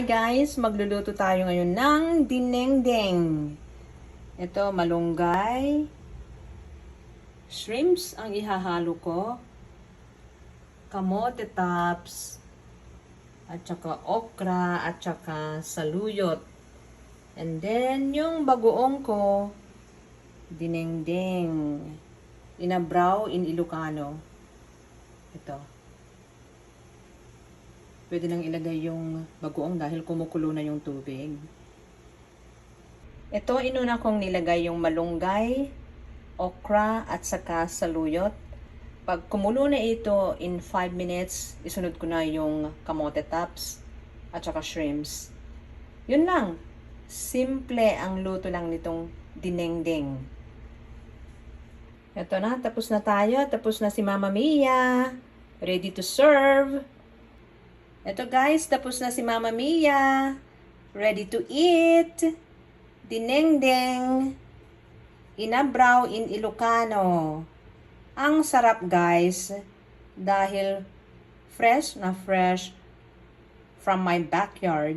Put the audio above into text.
Guys, magluluto tayo ngayon ng dinengdeng. Ito, malunggay. Shrimps ang ihahalo ko. Kamote tops. At saka okra. At saka saluyot. And then, yung bagoong ko, dinengdeng. Inabraw in Ilocano. Ito. Pwede nang ilagay yung bagoong dahil kumukulo na yung tubig. Ito, inuna kong nilagay yung malunggay, okra, at saka saluyot. Pag kumulo na ito, in 5 minutes, isunod ko na yung kamote tops at saka shrimps. Yun lang. Simple ang luto lang nitong dinengdeng. Ito na, tapos na tayo. Tapos na si Mama Mia. Ready to serve. Ito guys, tapos na si Mama Mia. Ready to eat. Dinengdeng. Inabraw in Ilocano. Ang sarap guys. Dahil fresh na fresh from my backyard.